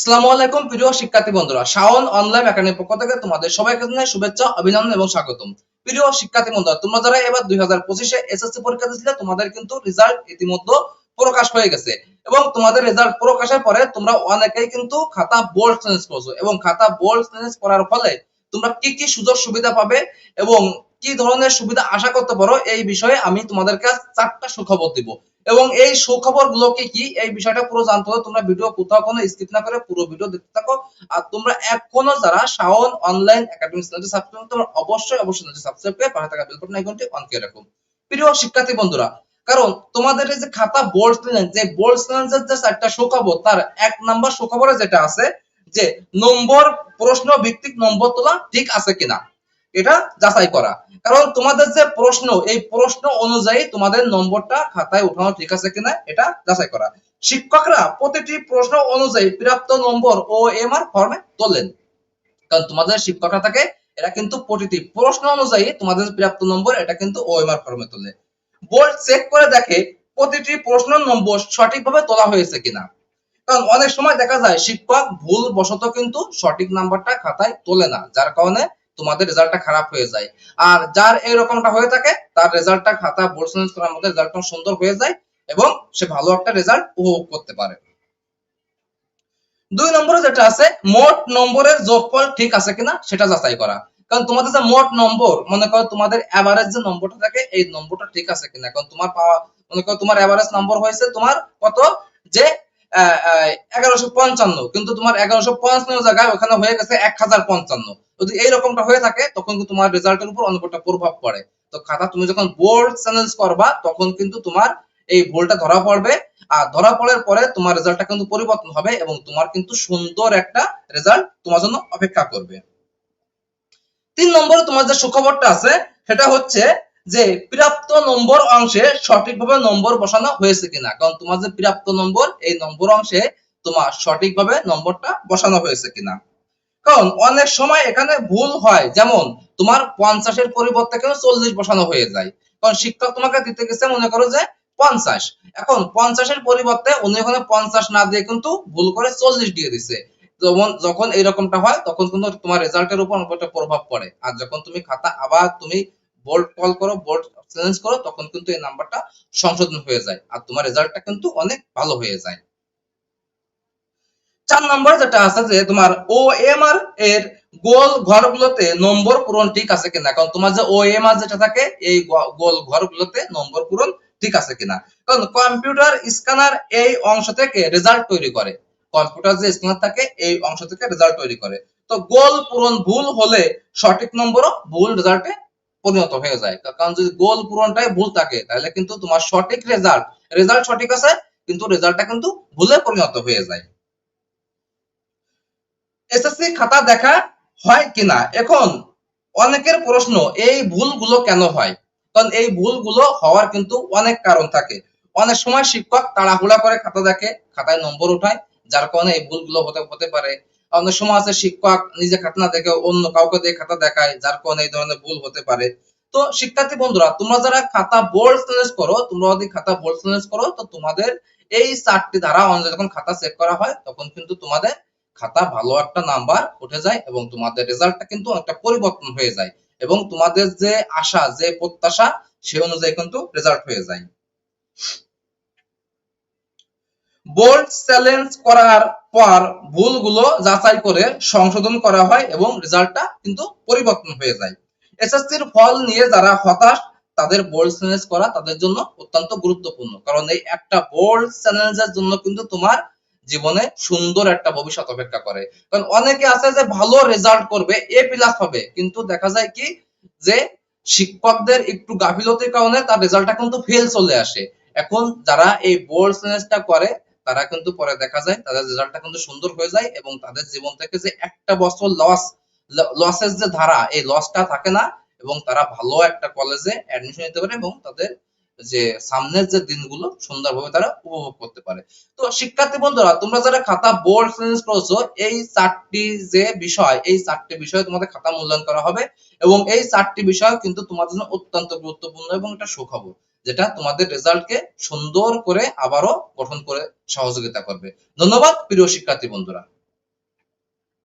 আসসালামু আলাইকুম, প্রিয় শিক্ষার্থী বন্ধুরা। শাওন অনলাইন একাডেমির পক্ষ থেকে তোমাদের সবাইকে শুভেচ্ছা, অভিনন্দন এবং স্বাগতম। প্রিয় শিক্ষার্থী বন্ধুরা, তোমরা যারা এবার দুই হাজার পঁচিশে এসএসসি পরীক্ষা দিয়েছিলে, তোমাদের কিন্তু রেজাল্ট ইতিমধ্যে প্রকাশ হয়ে গেছে। এবং তোমাদের রেজাল্ট প্রকাশের পরে তোমরা অনেকেই কিন্তু খাতা বোল্ড চেঞ্জ করছ এবং খাতা বোল্ড চেঞ্জ করার ফলে তোমরা কি কি সুযোগ সুবিধা পাবে এবং কি ধরনের সুবিধা আশা করতে পারো, এই বিষয়ে আমি তোমাদেরকে চারটা সুখবর দিব। এবং এই সুখবর গুলোকে কি এই বিষয়টা পুরো জানতে হলে তোমরা ভিডিও কোথাও কোনো স্কিপ না করে পুরো ভিডিও দেখতে থাকো। আর তোমরা এখনও যারা শাওন অনলাইন একাডেমি চ্যানেলটি সাবস্ক্রাইব তোমরা অবশ্যই অবশ্যই চ্যানেলটি সাবস্ক্রাইব করে পাশে থাকা বেল বাটন আইকনটি অন করে রাখো। প্রিয় শিক্ষার্থী বন্ধুরা, কারণ তোমাদের যে খাতা বোর্ড চ্যালেঞ্জ যে বোর্ড চ্যালেঞ্জের যে একটা সুখবর, তার এক নাম্বার সুখবরে যেটা আছে, যে নম্বর প্রশ্ন ভিত্তিক নম্বর তোলা ঠিক আছে কিনা? এটা যাচাই করা। কারণ তোমাদের যে প্রশ্ন, এই প্রশ্ন অনুযায়ী তোমাদের নম্বরটা খাতায় উঠানো ঠিক আছে কিনা, এটা যাচাই করা। শিক্ষকরা প্রতিটি প্রশ্ন অনুযায়ী প্রাপ্ত নম্বর ও এম আর ফর্মে তোলেন। কারণ তোমাদের শিক্ষকরা থাকে, এরা কিন্তু প্রতিটি প্রশ্ন অনুযায়ী তোমাদের প্রাপ্ত নম্বর, এটা কিন্তু ও এম আর ফর্মে তোলে। বোর্ড চেক করে দেখে প্রতিটি প্রশ্ন নম্বর সঠিকভাবে তোলা হয়েছে কিনা। কারণ অনেক সময় দেখা যায়, শিক্ষক ভুল বশত কিন্তু সঠিক নাম্বারটা খাতায় তোলে না, যার কারণে তোমাদের রেজাল্টটা খারাপ হয়ে যায়। আর যার এরকমটা হয়ে থাকে, তার রেজাল্টটা খাতা বোর্ড চেঞ্জ করার মধ্যে রেজাল্টটা সুন্দর হয়ে যায় এবং সে ভালো একটা রেজাল্ট উপভোগ করতে পারে। দুই নম্বরে যেটা আছে, মোট নম্বরের যোগফল ঠিক আছে কিনা সেটা যাচাই করা। কারণ তোমাদের যে মোট নম্বর, মনে করো তোমাদের এভারেজ যে নম্বরটা থাকে, এই নম্বরটা ঠিক আছে কিনা? কারণ তোমার পাওয়া মনে করো তোমার এভারেজ নম্বর হয়েছে তোমার কত? যে এগারোশো পঞ্চান্ন। কিন্তু তোমার এগারোশো পঞ্চান্ন জায়গায় ওখানে হয়ে গেছে এক হাজার পঞ্চান্ন। যদি এইরকমটা হয়ে থাকে, তখন কিন্তু তোমার রেজাল্টের উপর অনেক একটা প্রভাব পড়ে। তো খাতা তুমি যখন বোর্ড চ্যালেঞ্জ করবা, তখন কিন্তু তোমার এই ভুলটা ধরা পড়বে। আর ধরা পড়ার পরে তোমার রেজাল্টটা কিন্তু পরিবর্তন হবে এবং তোমার কিন্তু সুন্দর একটা রেজাল্ট তোমার জন্য অপেক্ষা করবে। তিন নম্বরে তোমার যে সুখবরটা আছে, সেটা হচ্ছে যে প্রাপ্ত নম্বর অংশে সঠিকভাবে নম্বর বসানো হয়েছে কিনা। কারণ তোমার যে প্রাপ্ত নম্বর, এই নম্বর অংশে তোমার সঠিকভাবে নম্বরটা বসানো হয়েছে কিনা। কারণ অনেক সময় এখানে ভুল হয়। যেমন, তোমার পঞ্চাশের পরিবর্তে কেন চল্লিশ বসানো হয়ে যায়। কারণ শিক্ষক তোমাকে দিতে গেছে মনে করো যে পঞ্চাশ। এখন পঞ্চাশের পরিবর্তে উনি ওখানে পঞ্চাশ না দিয়ে কিন্তু ভুল করে চল্লিশ দিয়ে দিছে। যেমন, যখন এরকমটা হয়, তখন কিন্তু তোমার রেজাল্টের উপর একটা প্রভাব পড়ে। আর যখন তুমি খাতা আবার তুমি বোর্ড কল করো বোর্ড চেঞ্জ করো, তখন কিন্তু এই নাম্বারটা সংশোধন হয়ে যায়। আর তোমার রেজাল্টটা কিন্তু অনেক ভালো হয়ে যায়। চার নম্বর যেটা আছে যে তোমার ও এম আর এর গোল ঘরগুলোতে নম্বর পূরণ ঠিক আছে কিনা? কারণ তোমার যে ও এম আর যেটা থাকে, এই গোল ঘরগুলোতে নম্বর পূরণ ঠিক আছে কিনা? কারণ কম্পিউটার স্ক্যানার এই অংশ থেকে রেজাল্ট তৈরি করে। কম্পিউটার যে স্ক্যানার থাকে, এই অংশ থেকে রেজাল্ট তৈরি করে। তো গোল পূরণ ভুল হলে সঠিক নম্বরও ভুল রেজাল্টে পরিণত হয়ে যায়। কারণ যদি গোল পূরণটাই ভুল থাকে, তাহলে কিন্তু তোমার সঠিক রেজাল্ট রেজাল্ট সঠিক আছে, কিন্তু রেজাল্টটা কিন্তু ভুলে পরিণত হয়ে যায়। এসএসসি খাতা দেখা হয় কিনা? এখন অনেকের প্রশ্ন, এই ভুলগুলো কেন হয়? কারণ এই ভুলগুলো হওয়ার কিন্তু অনেক কারণ থাকে। অনেক সময় শিক্ষক তাড়াহুড়া করে খাতা দেখে, খাতায় নম্বর উঠায় যার কারণে এই ভুলগুলো হতে হতে পারে। অনেক সময় আছে শিক্ষক নিজে খাতা না দেখে অন্য কাউকে দিয়ে খাতা দেখায়, যার কারণে এই ধরনের ভুল হতে পারে। তো শিক্ষার্থী বন্ধুরা, তোমরা যারা খাতা বোর্ড চ্যালেঞ্জ করো, তোমরা যদি খাতা বোর্ড চ্যালেঞ্জ করো, তো তোমাদের এই চারটি ধারা অনুযায়ী যখন খাতা চেক করা হয়, তখন কিন্তু তোমাদের খাতা ভালো একটা নাম্বার উঠে যায় এবং তোমাদের রেজাল্টটা কিন্তু অনেকটা পরিবর্তন হয়ে যায় এবং তোমাদের যে আশা, যে প্রত্যাশা, সে অনুযায়ী কিন্তু রেজাল্ট হয়ে যায়। বোর্ড চ্যালেঞ্জ করার পর ভুলগুলো যাচাই করে সংশোধন করা হয় এবং রেজাল্টটা কিন্তু পরিবর্তন হয়ে যায়। এসএসসির ফল নিয়ে যারা হতাশ, তাদের বোর্ড চ্যালেঞ্জ করা তাদের জন্য অত্যন্ত গুরুত্বপূর্ণ। কারণ এই একটা বোর্ড চ্যালেঞ্জের জন্য কিন্তু তোমার জীবনে সুন্দর একটা ভবিষ্যৎ অপেক্ষা করে। কারণ অনেকে আছে যে ভালো রেজাল্ট করবে এ প্লাস হবে। কিন্তু দেখা যায় কি যে শিক্ষকদের একটু গাফিলতির কারণে তার রেজাল্টটা কিন্তু ফেল চলে আসে। এখন যারা এই বোর্ড চ্যালেঞ্জটা করে, তারা কিন্তু পরে দেখা যায় তাদের রেজাল্টটা কিন্তু সুন্দর হয়ে যায় এবং তাদের জীবন থেকে যে একটা বছর লস লসের যে ধারা, এই লসটা থাকে না এবং তারা ভালো একটা কলেজে অ্যাডমিশন নিতে পারে এবং তাদের যে সামনের যে দিনগুলো সুন্দরভাবে তারা উপভোগ করতে পারে। তো শিক্ষার্থী বন্ধুরা, তোমরা যারা খাতা বোর্ড ফিনিশ করেছ, এই চারটি যে বিষয়, এই চারটি বিষয় তোমাদের খাতা মূল্যায়ন করা হবে এবং এই চারটি বিষয় কিন্তু তোমাদের জন্য অত্যন্ত গুরুত্বপূর্ণ এবং এটা সুখবর, যেটা তোমাদের রেজাল্টকে সুন্দর করে আবারও গঠন করে সহযোগিতা করবে। ধন্যবাদ, প্রিয় শিক্ষার্থী বন্ধুরা।